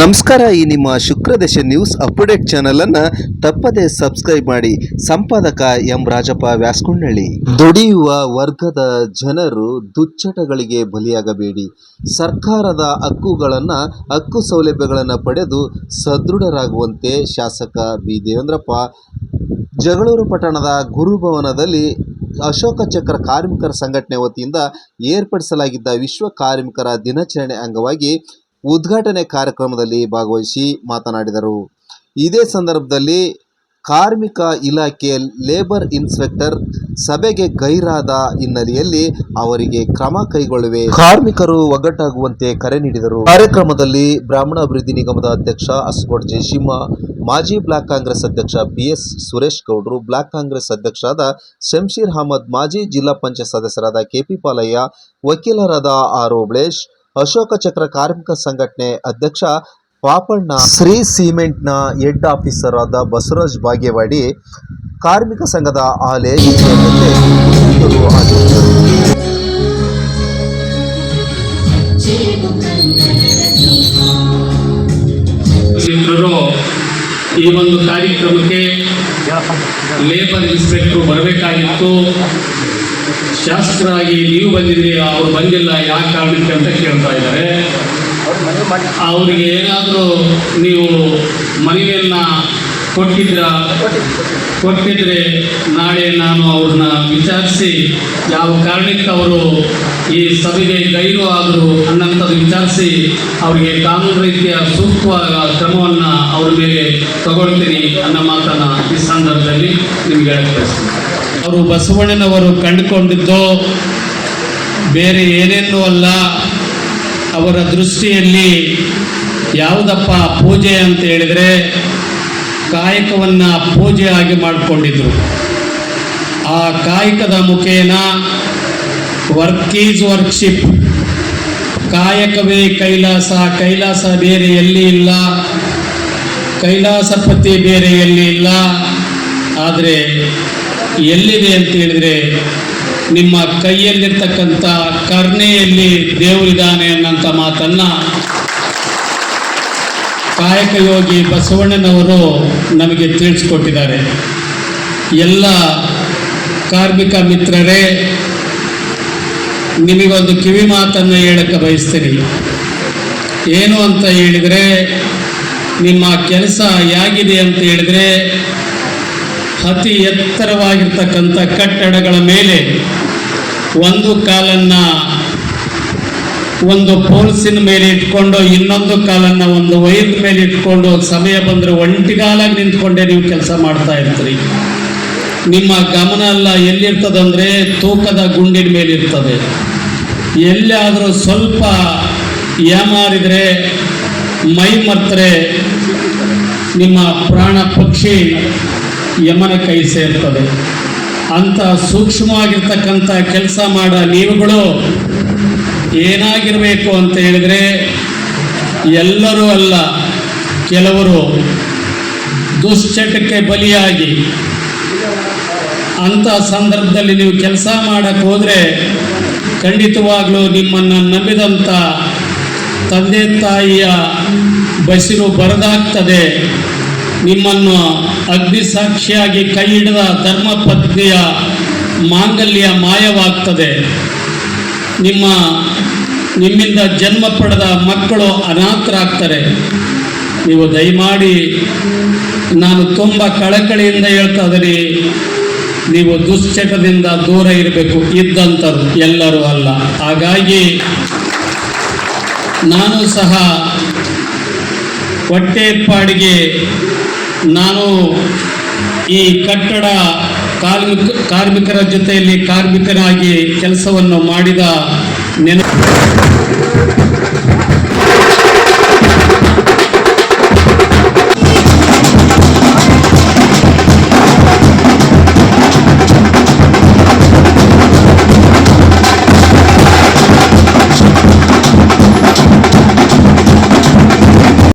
ನಮಸ್ಕಾರ ಈ ನಿಮ್ಮ ಶುಕ್ರದಶ ನ್ಯೂಸ್ ಅಪ್ಡೇಟ್ ಚಾನೆಲ್ ಅನ್ನ ತಪ್ಪದೆ ಸಬ್ಸ್ಕ್ರೈಬ್ ಮಾಡಿ. ಸಂಪಾದಕ ಎಂ ರಾಜಪ್ಪ ವ್ಯಾಸ್ಕೊಂಡಳ್ಳಿ. ದುಡಿಯುವ ವರ್ಗದ ಜನರು ದುಚ್ಚಟಗಳಿಗೆ ಬಲಿಯಾಗಬೇಡಿ. ಸರ್ಕಾರದ ಹಕ್ಕುಗಳನ್ನು, ಹಕ್ಕು ಸೌಲಭ್ಯಗಳನ್ನು ಪಡೆದು ಸದೃಢರಾಗುವಂತೆ ಶಾಸಕ ಬಿ. ದೇವೇಂದ್ರಪ್ಪ, ಜಗಳೂರು ಪಟ್ಟಣದ ಗುರುಭವನದಲ್ಲಿ ಅಶೋಕ ಚಕ್ರ ಕಾರ್ಮಿಕರ ಸಂಘಟನೆ ವತಿಯಿಂದ ಏರ್ಪಡಿಸಲಾಗಿದ್ದ ವಿಶ್ವ ಕಾರ್ಮಿಕರ ದಿನಾಚರಣೆ ಅಂಗವಾಗಿ ಉದ್ಘಾಟನೆ ಕಾರ್ಯಕ್ರಮದಲ್ಲಿ ಭಾಗವಹಿಸಿ ಮಾತನಾಡಿದರು. ಇದೇ ಸಂದರ್ಭದಲ್ಲಿ ಕಾರ್ಮಿಕ ಇಲಾಖೆ ಲೇಬರ್ ಇನ್ಸ್ಪೆಕ್ಟರ್ ಸಭೆಗೆ ಗೈರಾದ ಹಿನ್ನೆಲೆಯಲ್ಲಿ ಅವರಿಗೆ ಕ್ರಮ ಕೈಗೊಳ್ಳುವೆ. ಕಾರ್ಮಿಕರು ಒಗ್ಗಟ್ಟಾಗುವಂತೆ ಕರೆ ನೀಡಿದರು. ಕಾರ್ಯಕ್ರಮದಲ್ಲಿ ಬ್ರಾಹ್ಮಣ ಅಭಿವೃದ್ಧಿ ನಿಗಮದ ಅಧ್ಯಕ್ಷ ಅಸ್ಕೋಟ್ ಜಯಸಿಂಹ, ಮಾಜಿ ಬ್ಲಾಕ್ ಕಾಂಗ್ರೆಸ್ ಅಧ್ಯಕ್ಷ ಬಿ ಎಸ್ ಸುರೇಶ್ ಗೌಡ್ರು, ಬ್ಲಾಕ್ ಕಾಂಗ್ರೆಸ್ ಅಧ್ಯಕ್ಷರಾದ ಶಂಶೀರ್ ಅಹಮದ್, ಮಾಜಿ ಜಿಲ್ಲಾ ಪಂಚಾಯತ್ ಸದಸ್ಯರಾದ ಕೆಪಿ ಪಾಲಯ್ಯ, ವಕೀಲರಾದ ಆರ್ ಓಬಳೇಶ್ ಅಶೋಕ ಚಕ್ರ ಕಾರ್ಮಿಕ ಸಂಘಟನೆ ಅಧ್ಯಕ್ಷ ಪಾಪಣ್ಣ ಶ್ರೀ ಸಿಮೆಂಟ್ನ ಹೆಡ್ ಆಫೀಸರ್ ಆದ ಬಸವರಾಜ್ ಬಾಗೇವಾಡಿ ಕಾರ್ಮಿಕ ಸಂಘದ ಆಲೆ ಈ ಒಂದು ಕಾರ್ಯಕ್ರಮಕ್ಕೆ ಲೇಬರ್ ಇನ್ಸ್ಪೆಕ್ಟರ್ ಬರಬೇಕಾಗಿತ್ತು. ಶಾಸಕರಾಗಿ ನೀವು ಬಂದಿದ್ರಿ ಅವ್ರು ಬಂದಿಲ್ಲ, ಯಾಕೆ ಕಾರಣಕ್ಕೆ ಅಂತ ಕೇಳ್ತಾ ಇದ್ದಾರೆ. ಅವರಿಗೆ ಏನಾದರೂ ನೀವು ಮನವಿಯನ್ನ ಕೊಟ್ಟಿದ್ರ? ಕೊಟ್ಟಿದ್ರೆ ನಾಳೆ ನಾನು ಅವ್ರನ್ನ ವಿಚಾರಿಸಿ, ಯಾವ ಕಾರಣಕ್ಕೆ ಅವರು ಈ ಸಭೆಗೆ ಗೈರು ಆದರು ಅನ್ನೋಂಥದ್ದು ವಿಚಾರಿಸಿ, ಅವರಿಗೆ ಕಾನೂನು ರೀತಿಯ ಸೂಕ್ತವಾದ ಕ್ರಮವನ್ನು ಅವ್ರ ಮೇಲೆ ತಗೊಳ್ತೀನಿ ಅನ್ನೋ ಮಾತನ್ನು ಈ ಸಂದರ್ಭದಲ್ಲಿ ನಿಮ್ಗೆ ಬಯಸ್ತೀನಿ. ಅವರು ಬಸವಣ್ಣನವರು ಕಂಡುಕೊಂಡಿದ್ದು ಬೇರೆ ಏನೇನೂ ಅಲ್ಲ. ಅವರ ದೃಷ್ಟಿಯಲ್ಲಿ ಯಾವುದಪ್ಪ ಪೂಜೆ ಅಂತ ಹೇಳಿದರೆ ಕಾಯಕವನ್ನು ಆಗಿ ಮಾಡಿಕೊಂಡಿದ್ರು. ಆ ಕಾಯಕದ ಮುಖೇನ ವರ್ಕ್ ಈಸ್ ವರ್ಕ್ಶಿಪ್. ಕಾಯಕವೇ ಕೈಲಾಸ ಕೈಲಾಸ ಬೇರೆ ಎಲ್ಲಿ ಇಲ್ಲ. ಕೈಲಾಸಪತಿ ಬೇರೆ ಎಲ್ಲಿ ಇಲ್ಲ. ಆದರೆ ಎಲ್ಲಿದೆ ಅಂತ ಹೇಳಿದ್ರೆ, ನಿಮ್ಮ ಕೈಯಲ್ಲಿರ್ತಕ್ಕಂಥ ಕರ್ಣೆಯಲ್ಲಿ ದೇವರಿದ್ದಾನೆ ಅನ್ನೋಂಥ ಮಾತನ್ನು ಕಾಯಕ ಯೋಗಿ ಬಸವಣ್ಣನವರು ನಮಗೆ ತಿಳಿಸ್ಕೊಟ್ಟಿದ್ದಾರೆ. ಎಲ್ಲ ಕಾರ್ಮಿಕ ಮಿತ್ರರೇ, ನಿಮಗೊಂದು ಕಿವಿ ಮಾತನ್ನು ಹೇಳಕ್ಕೆ ಬಯಸ್ತೀನಿ. ಏನು ಅಂತ ಹೇಳಿದರೆ, ನಿಮ್ಮ ಕೆಲಸ ಹೇಗಿದೆ ಅಂತ ಹೇಳಿದರೆ ಅತಿ ಎತ್ತರವಾಗಿರ್ತಕ್ಕಂಥ ಕಟ್ಟಡಗಳ ಮೇಲೆ ಒಂದು ಕಾಲನ್ನು ಒಂದು ಪೋಲ್ಸಿನ ಮೇಲೆ ಇಟ್ಕೊಂಡು ಇನ್ನೊಂದು ಕಾಲನ್ನು ಒಂದು ವೈರ್ ಮೇಲೆ ಇಟ್ಕೊಂಡು ಸಮಯ ಬಂದರೆ ಒಂಟಿಗಾಲಾಗಿ ನಿಂತ್ಕೊಂಡೇ ನೀವು ಕೆಲಸ ಮಾಡ್ತಾ ಇರ್ತೀರಿ. ನಿಮ್ಮ ಗಮನ ಎಲ್ಲ ಎಲ್ಲಿರ್ತದಂದ್ರೆ ತೂಕದ ಗುಂಡಿನ ಮೇಲೆ ಇರ್ತದೆ. ಎಲ್ಲಿಯಾದರೂ ಸ್ವಲ್ಪ ಏಮಾರಿದರೆ ಮೈ ಮರ್ತರೆ ನಿಮ್ಮ ಪ್ರಾಣ ಪಕ್ಷಿ ಯಮನ ಕೈ ಸೇರ್ತದೆ. ಅಂಥ ಸೂಕ್ಷ್ಮವಾಗಿರ್ತಕ್ಕಂಥ ಕೆಲಸ ಮಾಡೋ ನೀವುಗಳು ಏನಾಗಿರಬೇಕು ಅಂತ ಹೇಳಿದರೆ ಎಲ್ಲರೂ ಅಲ್ಲ, ಕೆಲವರು ದುಶ್ಚಟಕ್ಕೆ ಬಲಿಯಾಗಿ. ಅಂಥ ಸಂದರ್ಭದಲ್ಲಿ ನೀವು ಕೆಲಸ ಮಾಡಕ್ಕೆ ಹೋದರೆ ಖಂಡಿತವಾಗ್ಲೂ ನಿಮ್ಮನ್ನು ನಂಬಿದಂಥ ತಂದೆ ತಾಯಿಯ ಬಸಿರು ಬರದಾಗ್ತದೆ. ನಿಮ್ಮನ್ನು ಅಗ್ನಿಸಾಕ್ಷಿಯಾಗಿ ಕೈ ಹಿಡಿದ ಧರ್ಮ ಪತ್ನಿಯ ಮಾಂಗಲ್ಯ ಮಾಯವಾಗ್ತದೆ. ನಿಮ್ಮ, ನಿಮ್ಮಿಂದ ಜನ್ಮ ಪಡೆದ ಮಕ್ಕಳು ಅನಾಥರಾಗ್ತಾರೆ. ನೀವು ದಯಮಾಡಿ ನಾನು ತುಂಬ ಕಳಕಳಿಯಿಂದ ಹೇಳ್ತಾ ಇದ್ದೀನಿ, ನೀವು ದುಶ್ಚಟದಿಂದ ದೂರ ಇರಬೇಕು ಇದ್ದಂಥದ್ದು ಎಲ್ಲರೂ ಅಲ್ಲ. ಹಾಗಾಗಿ ನಾನು ಸಹ ಹೊಟ್ಟೆಪಾಡಿಗೆ ನಾನು ಈ ಕಟ್ಟಡ ಕಾರ್ಮಿಕ ಕಾರ್ಮಿಕರ ಜೊತೆಯಲ್ಲಿ ಕಾರ್ಮಿಕರಾಗಿ ಕೆಲಸವನ್ನು ಮಾಡಿದ ನೆನಪು